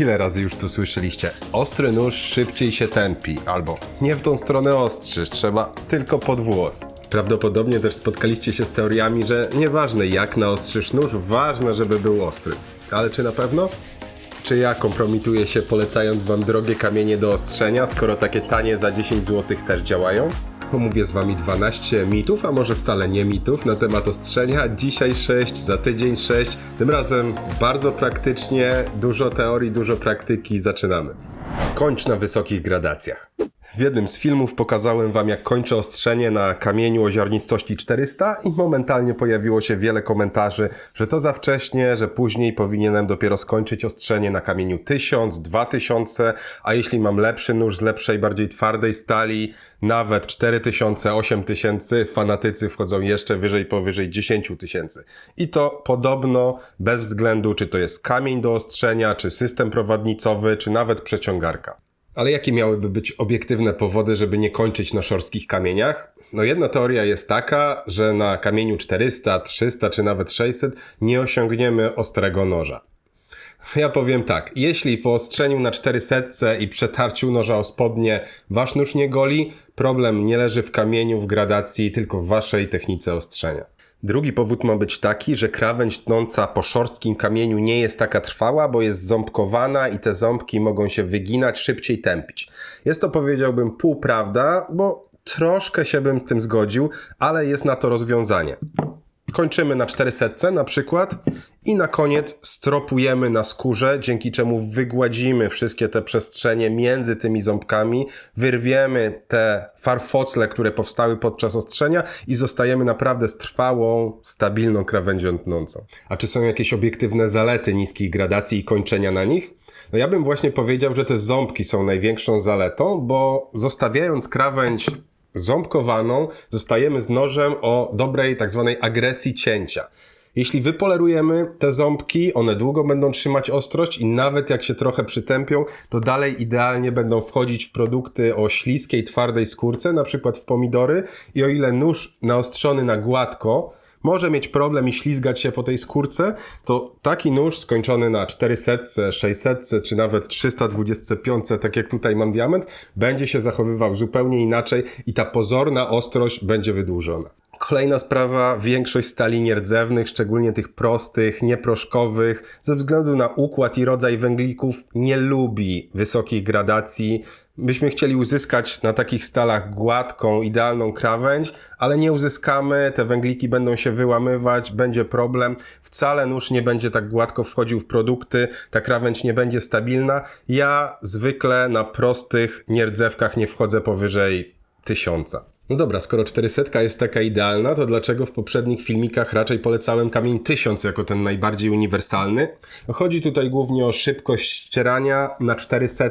Ile razy już tu słyszeliście? Ostry nóż szybciej się tępi, albo nie w tą stronę ostrzysz, trzeba tylko pod włos. Prawdopodobnie też spotkaliście się z teoriami, że nieważne jak naostrzysz nóż, ważne, żeby był ostry. Ale czy na pewno? Czy ja kompromituję się polecając wam drogie kamienie do ostrzenia, skoro takie tanie za 10 zł też działają? Omówię z wami 12 mitów, a może wcale nie mitów na temat ostrzenia. Dzisiaj 6, za tydzień 6. Tym razem bardzo praktycznie, dużo teorii, dużo praktyki. Zaczynamy. Kończ na wysokich gradacjach. W jednym z filmów pokazałem Wam, jak kończę ostrzenie na kamieniu o ziarnistości 400 i momentalnie pojawiło się wiele komentarzy, że to za wcześnie, że później powinienem dopiero skończyć ostrzenie na kamieniu 1000, 2000, a jeśli mam lepszy nóż z lepszej, bardziej twardej stali, nawet 4000, 8000, fanatycy wchodzą jeszcze wyżej, powyżej 10 tysięcy. I to podobno bez względu, czy to jest kamień do ostrzenia, czy system prowadnicowy, czy nawet przeciągarka. Ale jakie miałyby być obiektywne powody, żeby nie kończyć na szorskich kamieniach? No jedna teoria jest taka, że na kamieniu 400, 300 czy nawet 600 nie osiągniemy ostrego noża. Ja powiem tak, jeśli po ostrzeniu na 400 i przetarciu noża o spodnie wasz nóż nie goli, problem nie leży w kamieniu, w gradacji, tylko w waszej technice ostrzenia. Drugi powód ma być taki, że krawędź tnąca po szorstkim kamieniu nie jest taka trwała, bo jest ząbkowana i te ząbki mogą się wyginać, szybciej tępić. Jest to powiedziałbym półprawda, bo troszkę się bym z tym zgodził, ale jest na to rozwiązanie. Kończymy na 400 na przykład i na koniec stropujemy na skórze, dzięki czemu wygładzimy wszystkie te przestrzenie między tymi ząbkami, wyrwiemy te farfocle, które powstały podczas ostrzenia i zostajemy naprawdę z trwałą, stabilną krawędzią tnącą. A czy są jakieś obiektywne zalety niskich gradacji i kończenia na nich? No ja bym właśnie powiedział, że te ząbki są największą zaletą, bo zostawiając krawędź ząbkowaną, zostajemy z nożem o dobrej tak zwanej agresji cięcia. Jeśli wypolerujemy te ząbki, one długo będą trzymać ostrość i nawet jak się trochę przytępią, to dalej idealnie będą wchodzić w produkty o śliskiej, twardej skórce, na przykład w pomidory i o ile nóż naostrzony na gładko może mieć problem i ślizgać się po tej skórce, to taki nóż skończony na 400, 600 czy nawet 325, tak jak tutaj mam diament, będzie się zachowywał zupełnie inaczej i ta pozorna ostrość będzie wydłużona. Kolejna sprawa, większość stali nierdzewnych, szczególnie tych prostych, nieproszkowych, ze względu na układ i rodzaj węglików, nie lubi wysokich gradacji. Byśmy chcieli uzyskać na takich stalach gładką, idealną krawędź, ale nie uzyskamy, te węgliki będą się wyłamywać, będzie problem. Wcale nóż nie będzie tak gładko wchodził w produkty, ta krawędź nie będzie stabilna. Ja zwykle na prostych nierdzewkach nie wchodzę powyżej tysiąca. No dobra, skoro 400 jest taka idealna, to dlaczego w poprzednich filmikach raczej polecałem kamień 1000 jako ten najbardziej uniwersalny? No chodzi tutaj głównie o szybkość ścierania. Na 400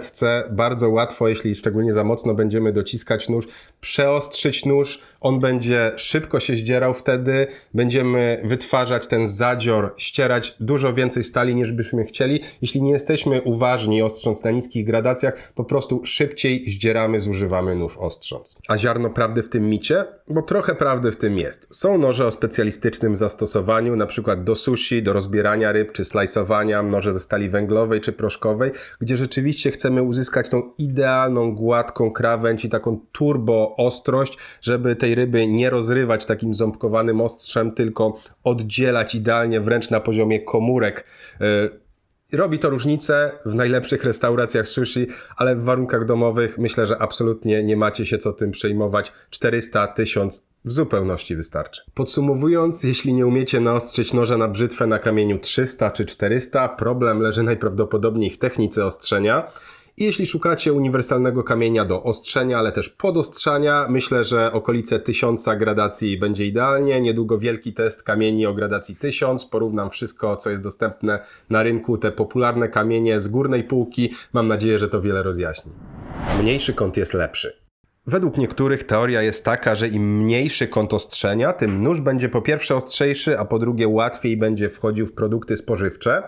bardzo łatwo, jeśli szczególnie za mocno będziemy dociskać nóż, przeostrzyć nóż, on będzie szybko się zdzierał wtedy, będziemy wytwarzać ten zadzior, ścierać dużo więcej stali niż byśmy chcieli. Jeśli nie jesteśmy uważni ostrząc na niskich gradacjach, po prostu szybciej zdzieramy, zużywamy nóż ostrząc. A ziarno prawdy w tym micie? Bo trochę prawdy w tym jest. Są noże o specjalistycznym zastosowaniu, na przykład do sushi, do rozbierania ryb czy slajsowania, noże ze stali węglowej czy proszkowej, gdzie rzeczywiście chcemy uzyskać tą idealną, gładką krawędź i taką turbo ostrość, żeby tej ryby nie rozrywać takim ząbkowanym ostrzem, tylko oddzielać idealnie wręcz na poziomie komórek. Yy, Robi to różnicę w najlepszych restauracjach sushi, ale w warunkach domowych myślę, że absolutnie nie macie się co tym przejmować. 400, 1000 w zupełności wystarczy. Podsumowując, jeśli nie umiecie naostrzyć noża na brzytwę na kamieniu 300 czy 400, problem leży najprawdopodobniej w technice ostrzenia. Jeśli szukacie uniwersalnego kamienia do ostrzenia, ale też podostrzania, myślę, że okolice 1000 gradacji będzie idealnie. Niedługo wielki test kamieni o gradacji 1000. Porównam wszystko, co jest dostępne na rynku, te popularne kamienie z górnej półki. Mam nadzieję, że to wiele rozjaśni. Mniejszy kąt jest lepszy. Według niektórych teoria jest taka, że im mniejszy kąt ostrzenia, tym nóż będzie po pierwsze ostrzejszy, a po drugie łatwiej będzie wchodził w produkty spożywcze.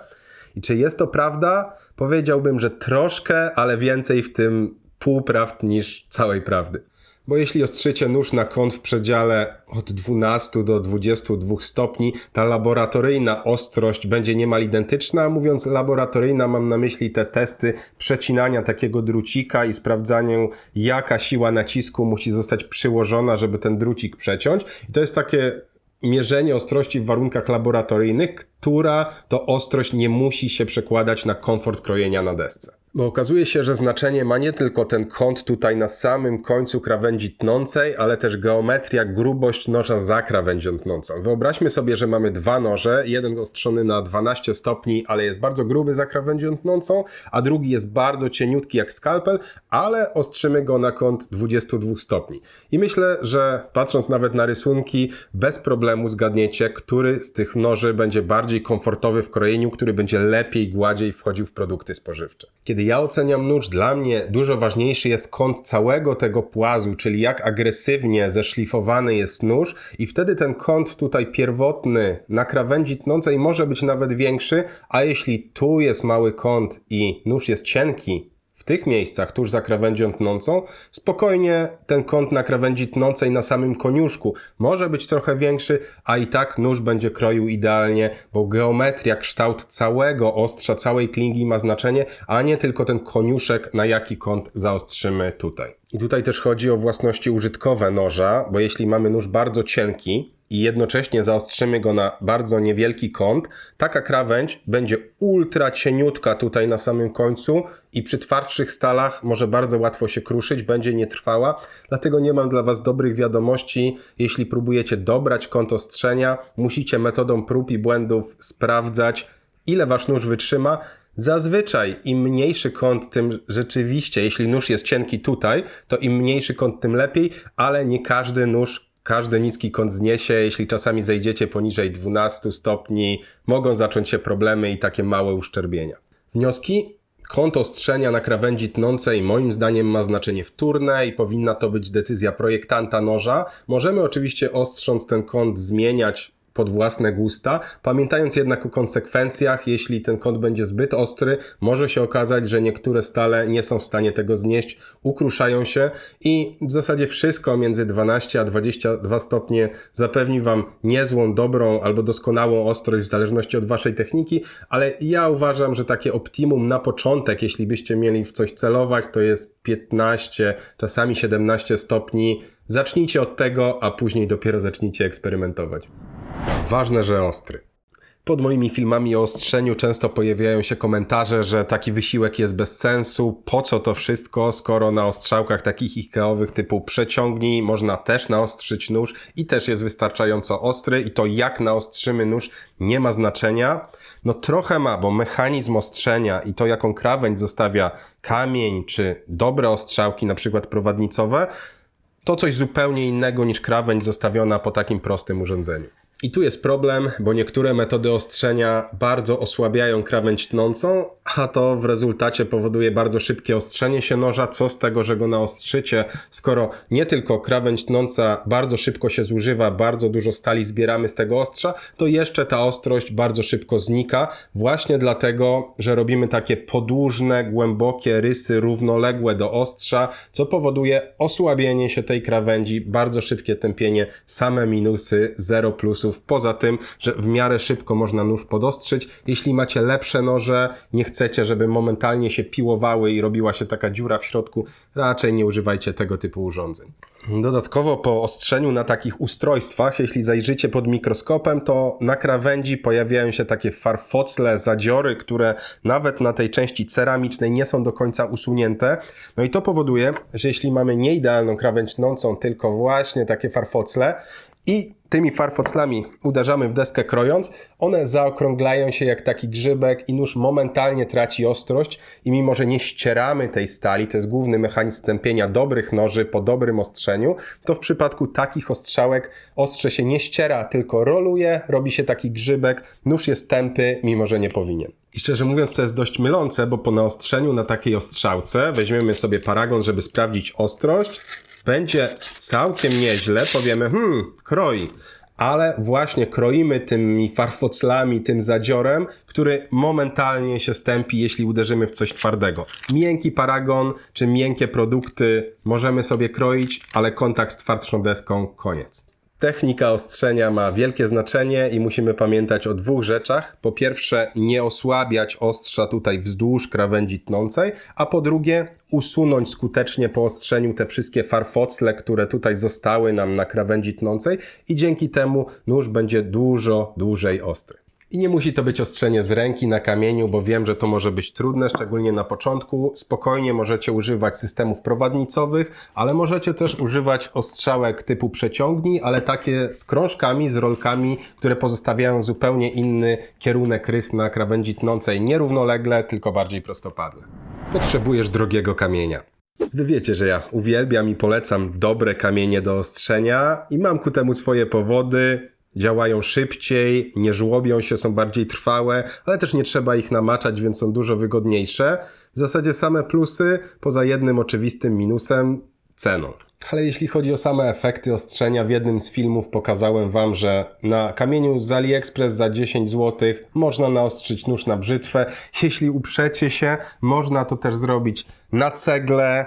I czy jest to prawda? Powiedziałbym, że troszkę, ale więcej w tym półprawd niż całej prawdy. Bo jeśli ostrzycie nóż na kąt w przedziale od 12 do 22 stopni, ta laboratoryjna ostrość będzie niemal identyczna. Mówiąc laboratoryjna, mam na myśli te testy przecinania takiego drucika i sprawdzania, jaka siła nacisku musi zostać przyłożona, żeby ten drucik przeciąć. I to jest takie mierzenie ostrości w warunkach laboratoryjnych, która to ostrość nie musi się przekładać na komfort krojenia na desce. Bo okazuje się, że znaczenie ma nie tylko ten kąt tutaj na samym końcu krawędzi tnącej, ale też geometria, grubość noża za krawędzią tnącą. Wyobraźmy sobie, że mamy dwa noże, jeden ostrzony na 12 stopni, ale jest bardzo gruby za krawędzią tnącą, a drugi jest bardzo cieniutki jak skalpel, ale ostrzymy go na kąt 22 stopni. I myślę, że patrząc nawet na rysunki, bez problemu zgadniecie, który z tych noży będzie bardziej komfortowy w krojeniu, który będzie lepiej, gładziej wchodził w produkty spożywcze. Kiedy ja oceniam nóż, dla mnie dużo ważniejszy jest kąt całego tego płazu, czyli jak agresywnie zeszlifowany jest nóż i wtedy ten kąt tutaj pierwotny na krawędzi tnącej może być nawet większy, a jeśli tu jest mały kąt i nóż jest cienki, w tych miejscach, tuż za krawędzią tnącą, spokojnie ten kąt na krawędzi tnącej na samym koniuszku może być trochę większy, a i tak nóż będzie kroił idealnie, bo geometria, kształt całego ostrza, całej klingi ma znaczenie, a nie tylko ten koniuszek, na jaki kąt zaostrzymy tutaj. I tutaj też chodzi o własności użytkowe noża, bo jeśli mamy nóż bardzo cienki, i jednocześnie zaostrzymy go na bardzo niewielki kąt, taka krawędź będzie ultra cieniutka tutaj na samym końcu i przy twardszych stalach może bardzo łatwo się kruszyć, będzie nietrwała. Dlatego nie mam dla Was dobrych wiadomości. Jeśli próbujecie dobrać kąt ostrzenia, musicie metodą prób i błędów sprawdzać, ile Wasz nóż wytrzyma. Zazwyczaj im mniejszy kąt, tym rzeczywiście, jeśli nóż jest cienki tutaj, to im mniejszy kąt, tym lepiej, ale nie każdy nóż każdy niski kąt zniesie. Jeśli czasami zejdziecie poniżej 12 stopni, mogą zacząć się problemy i takie małe uszczerbienia. Wnioski? Kąt ostrzenia na krawędzi tnącej moim zdaniem ma znaczenie wtórne i powinna to być decyzja projektanta noża. Możemy oczywiście ostrząc ten kąt zmieniać pod własne gusta, pamiętając jednak o konsekwencjach, jeśli ten kąt będzie zbyt ostry, może się okazać, że niektóre stale nie są w stanie tego znieść, ukruszają się i w zasadzie wszystko między 12 a 22 stopnie zapewni Wam niezłą, dobrą albo doskonałą ostrość w zależności od Waszej techniki, ale ja uważam, że takie optimum na początek, jeśli byście mieli w coś celować, to jest 15, czasami 17 stopni. Zacznijcie od tego, a później dopiero zacznijcie eksperymentować. Ważne, że ostry. Pod moimi filmami o ostrzeniu często pojawiają się komentarze, że taki wysiłek jest bez sensu. Po co to wszystko, skoro na ostrzałkach takich Ikeowych typu przeciągnij można też naostrzyć nóż i też jest wystarczająco ostry i to jak naostrzymy nóż nie ma znaczenia. No trochę ma, bo mechanizm ostrzenia i to jaką krawędź zostawia kamień czy dobre ostrzałki, na przykład prowadnicowe, to coś zupełnie innego niż krawędź zostawiona po takim prostym urządzeniu. I tu jest problem, bo niektóre metody ostrzenia bardzo osłabiają krawędź tnącą, a to w rezultacie powoduje bardzo szybkie ostrzenie się noża. Co z tego, że go naostrzycie, skoro nie tylko krawędź tnąca bardzo szybko się zużywa, bardzo dużo stali zbieramy z tego ostrza, to jeszcze ta ostrość bardzo szybko znika, właśnie dlatego, że robimy takie podłużne, głębokie rysy równoległe do ostrza, co powoduje osłabienie się tej krawędzi, bardzo szybkie tępienie, same minusy, zero plusów Poza tym, że w miarę szybko można nóż podostrzyć. Jeśli macie lepsze noże, nie chcecie, żeby momentalnie się piłowały i robiła się taka dziura w środku, raczej nie używajcie tego typu urządzeń. Dodatkowo po ostrzeniu na takich ustrojstwach, jeśli zajrzycie pod mikroskopem, to na krawędzi pojawiają się takie farfocle, zadziory, które nawet na tej części ceramicznej nie są do końca usunięte. No i to powoduje, że jeśli mamy nieidealną krawędź tnącą, tylko właśnie takie farfocle i tymi farfoclami uderzamy w deskę krojąc, one zaokrąglają się jak taki grzybek i nóż momentalnie traci ostrość. I mimo, że nie ścieramy tej stali, to jest główny mechanizm tępienia dobrych noży po dobrym ostrzeniu, to w przypadku takich ostrzałek ostrze się nie ściera, tylko roluje, robi się taki grzybek, nóż jest tępy, mimo że nie powinien. I szczerze mówiąc, to jest dość mylące, bo po naostrzeniu na takiej ostrzałce weźmiemy sobie paragon, żeby sprawdzić ostrość, będzie całkiem nieźle, powiemy, hmm, kroi. ale właśnie kroimy tymi farfoclami, tym zadziorem, który momentalnie się stępi, jeśli uderzymy w coś twardego. Miękki paragon czy miękkie produkty możemy sobie kroić, ale kontakt z twardszą deską koniec. Technika ostrzenia ma wielkie znaczenie i musimy pamiętać o dwóch rzeczach. Po pierwsze, nie osłabiać ostrza tutaj wzdłuż krawędzi tnącej, a po drugie, usunąć skutecznie po ostrzeniu te wszystkie farfocle, które tutaj zostały nam na krawędzi tnącej i dzięki temu nóż będzie dużo dłużej ostry. I nie musi to być ostrzenie z ręki na kamieniu, bo wiem, że to może być trudne, szczególnie na początku. Spokojnie możecie używać systemów prowadnicowych, ale możecie też używać ostrzałek typu przeciągnij, ale takie z krążkami, z rolkami, które pozostawiają zupełnie inny kierunek rys na krawędzi tnącej, nierównolegle, tylko bardziej prostopadle. Potrzebujesz drogiego kamienia. Wy wiecie, że ja uwielbiam i polecam dobre kamienie do ostrzenia i mam ku temu swoje powody. Działają szybciej, nie żłobią się, są bardziej trwałe, ale też nie trzeba ich namaczać, więc są dużo wygodniejsze. W zasadzie same plusy, poza jednym oczywistym minusem ceną. Ale jeśli chodzi o same efekty ostrzenia, w jednym z filmów pokazałem Wam, że na kamieniu z AliExpress za 10 zł można naostrzyć nóż na brzytwę. Jeśli uprzecie się, można to też zrobić na cegle,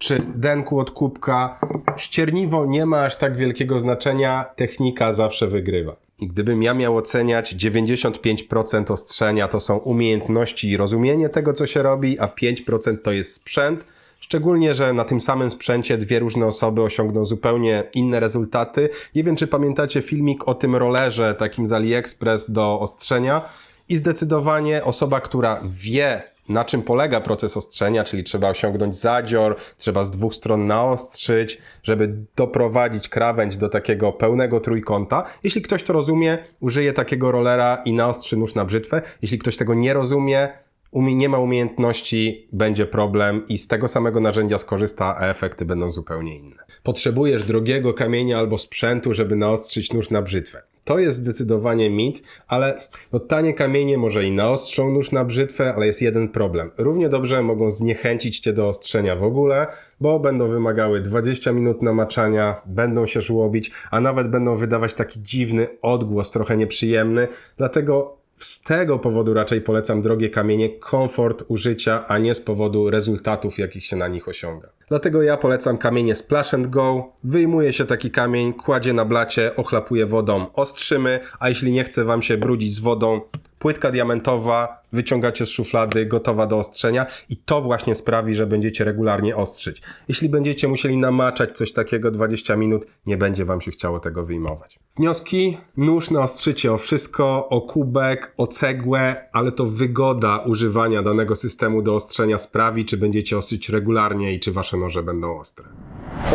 czy denku od kubka. Ścierniwo nie ma aż tak wielkiego znaczenia, technika zawsze wygrywa. I gdybym ja miał oceniać, 95% ostrzenia to są umiejętności i rozumienie tego, co się robi, a 5% to jest sprzęt. Szczególnie, że na tym samym sprzęcie dwie różne osoby osiągną zupełnie inne rezultaty. Nie wiem, czy pamiętacie filmik o tym rollerze takim z AliExpress do ostrzenia. I zdecydowanie osoba, która wie, na czym polega proces ostrzenia, czyli trzeba osiągnąć zadzior, trzeba z dwóch stron naostrzyć, żeby doprowadzić krawędź do takiego pełnego trójkąta. Jeśli ktoś to rozumie, użyje takiego rollera i naostrzy nóż na brzytwę. Jeśli ktoś tego nie rozumie, umie, nie ma umiejętności, będzie problem i z tego samego narzędzia skorzysta, a efekty będą zupełnie inne. Potrzebujesz drogiego kamienia albo sprzętu, żeby naostrzyć nóż na brzytwę. To jest zdecydowanie mit, ale no, tanie kamienie może i naostrzą nóż na brzytwę, ale jest jeden problem. Równie dobrze mogą zniechęcić cię do ostrzenia w ogóle, bo będą wymagały 20 minut namaczania, będą się żłobić, a nawet będą wydawać taki dziwny odgłos, trochę nieprzyjemny. Dlatego z tego powodu raczej polecam drogie kamienie, komfort użycia, a nie z powodu rezultatów, jakich się na nich osiąga. Dlatego ja polecam kamienie Splash and Go. Wyjmuje się taki kamień, kładzie na blacie, ochlapuje wodą, ostrzymy, a jeśli nie chce Wam się brudzić z wodą, płytka diamentowa, wyciągacie z szuflady, gotowa do ostrzenia i to właśnie sprawi, że będziecie regularnie ostrzyć. Jeśli będziecie musieli namaczać coś takiego 20 minut, nie będzie Wam się chciało tego wyjmować. Wnioski? Nóż naostrzycie o wszystko, o kubek, o cegłę, ale to wygoda używania danego systemu do ostrzenia sprawi, czy będziecie ostrzyć regularnie i czy Wasze noże będą ostre.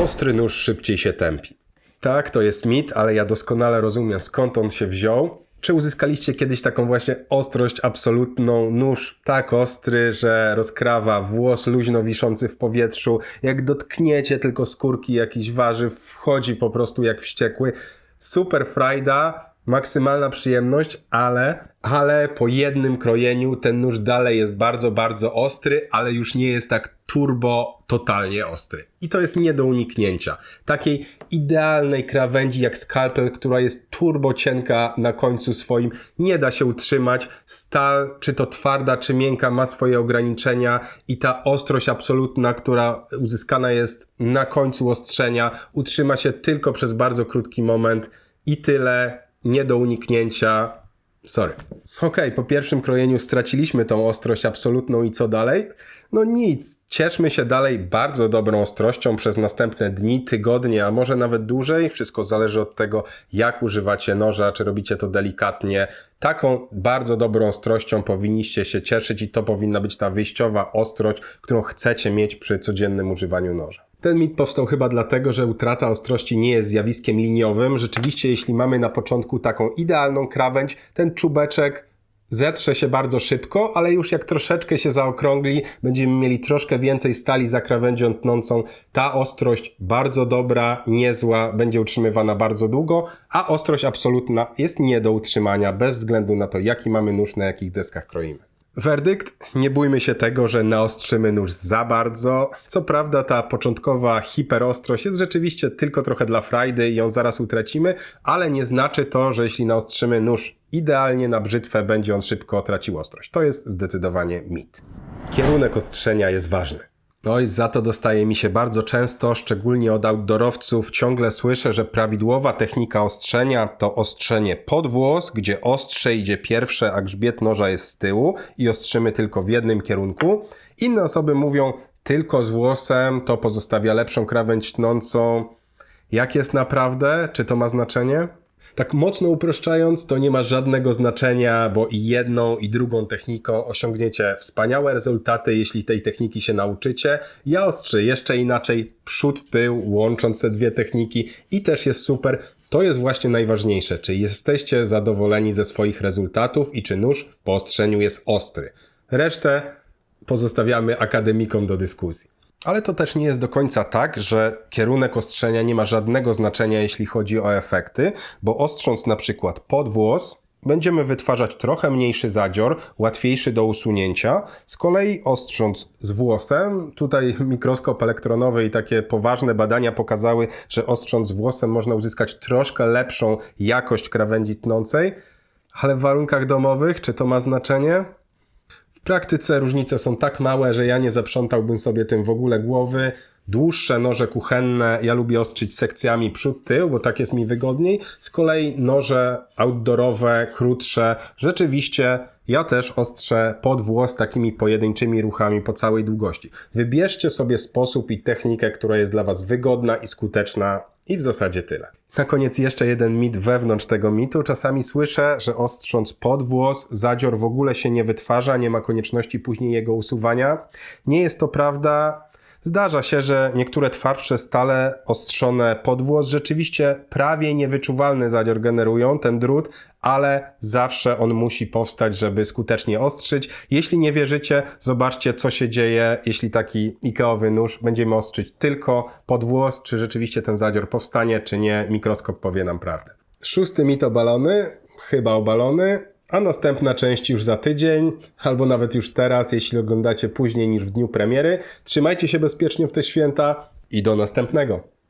Ostry nóż szybciej się tępi. Tak, to jest mit, ale ja doskonale rozumiem skąd on się wziął. Czy uzyskaliście kiedyś taką właśnie ostrość absolutną, nóż tak ostry, że rozkrawa włos luźno wiszący w powietrzu, jak dotkniecie tylko skórki jakichś warzyw, wchodzi po prostu jak wściekły. Super frajda, maksymalna przyjemność, ale, ale po jednym krojeniu ten nóż dalej jest bardzo, bardzo ostry, ale już nie jest tak turbo totalnie ostry. I to jest nie do uniknięcia. Takiej idealnej krawędzi jak skalpel, która jest turbo cienka na końcu swoim, nie da się utrzymać. Stal, czy to twarda, czy miękka, ma swoje ograniczenia i ta ostrość absolutna, która uzyskana jest na końcu ostrzenia, utrzyma się tylko przez bardzo krótki moment i tyle nie do uniknięcia. Sorry. Okej, po pierwszym krojeniu straciliśmy tą ostrość absolutną i co dalej? No nic, cieszmy się dalej bardzo dobrą ostrością przez następne dni, tygodnie, a może nawet dłużej. Wszystko zależy od tego, jak używacie noża, czy robicie to delikatnie. Taką bardzo dobrą ostrością powinniście się cieszyć i to powinna być ta wyjściowa ostrość, którą chcecie mieć przy codziennym używaniu noża. Ten mit powstał chyba dlatego, że utrata ostrości nie jest zjawiskiem liniowym. Rzeczywiście, jeśli mamy na początku taką idealną krawędź, ten czubeczek zetrze się bardzo szybko, ale już jak troszeczkę się zaokrągli, będziemy mieli troszkę więcej stali za krawędzią tnącą. Ta ostrość bardzo dobra, niezła, będzie utrzymywana bardzo długo, a ostrość absolutna jest nie do utrzymania bez względu na to, jaki mamy nóż, na jakich deskach kroimy. Werdykt? Nie bójmy się tego, że naostrzymy nóż za bardzo. Co prawda ta początkowa hiperostrość jest rzeczywiście tylko trochę dla frajdy i ją zaraz utracimy, ale nie znaczy to, że jeśli naostrzymy nóż idealnie na brzytwę, będzie on szybko tracił ostrość. To jest zdecydowanie mit. Kierunek ostrzenia jest ważny. Oj, za to dostaje mi się bardzo często, szczególnie od outdoorowców. Ciągle słyszę, że prawidłowa technika ostrzenia to ostrzenie pod włos, gdzie ostrze idzie pierwsze, a grzbiet noża jest z tyłu i ostrzymy tylko w jednym kierunku. Inne osoby mówią tylko z włosem, to pozostawia lepszą krawędź tnącą. Jak jest naprawdę? Czy to ma znaczenie? Tak mocno uproszczając, to nie ma żadnego znaczenia, bo i jedną, i drugą techniką osiągniecie wspaniałe rezultaty, jeśli tej techniki się nauczycie. Ja ostrzy jeszcze inaczej przód, tył, łącząc te dwie techniki i też jest super. To jest właśnie najważniejsze, czy jesteście zadowoleni ze swoich rezultatów i czy nóż po ostrzeniu jest ostry. Resztę pozostawiamy akademikom do dyskusji. Ale to też nie jest do końca tak, że kierunek ostrzenia nie ma żadnego znaczenia, jeśli chodzi o efekty, bo ostrząc na przykład pod włos, będziemy wytwarzać trochę mniejszy zadzior, łatwiejszy do usunięcia. Z kolei ostrząc z włosem, tutaj mikroskop elektronowy i takie poważne badania pokazały, że ostrząc z włosem można uzyskać troszkę lepszą jakość krawędzi tnącej, ale w warunkach domowych, czy to ma znaczenie? W praktyce różnice są tak małe, że ja nie zaprzątałbym sobie tym w ogóle głowy. Dłuższe noże kuchenne ja lubię ostrzyć sekcjami przód-tył, bo tak jest mi wygodniej. Z kolei noże outdoorowe, krótsze, rzeczywiście ja też ostrzę pod włos takimi pojedynczymi ruchami po całej długości. Wybierzcie sobie sposób i technikę, która jest dla Was wygodna i skuteczna i w zasadzie tyle. Na koniec jeszcze jeden mit wewnątrz tego mitu. Czasami słyszę, że ostrząc pod włos, zadzior w ogóle się nie wytwarza, nie ma konieczności później jego usuwania. Nie jest to prawda. Zdarza się, że niektóre twardsze stale ostrzone pod włos rzeczywiście prawie niewyczuwalny zadzior generują, ten drut, ale zawsze on musi powstać, żeby skutecznie ostrzyć. Jeśli nie wierzycie, zobaczcie co się dzieje, jeśli taki Ikeowy nóż będziemy ostrzyć tylko pod włos, czy rzeczywiście ten zadzior powstanie, czy nie, mikroskop powie nam prawdę. Szósty mit obalony, chyba obalony, a następna część już za tydzień, albo nawet już teraz, jeśli oglądacie później niż w dniu premiery. Trzymajcie się bezpiecznie w te święta i do następnego.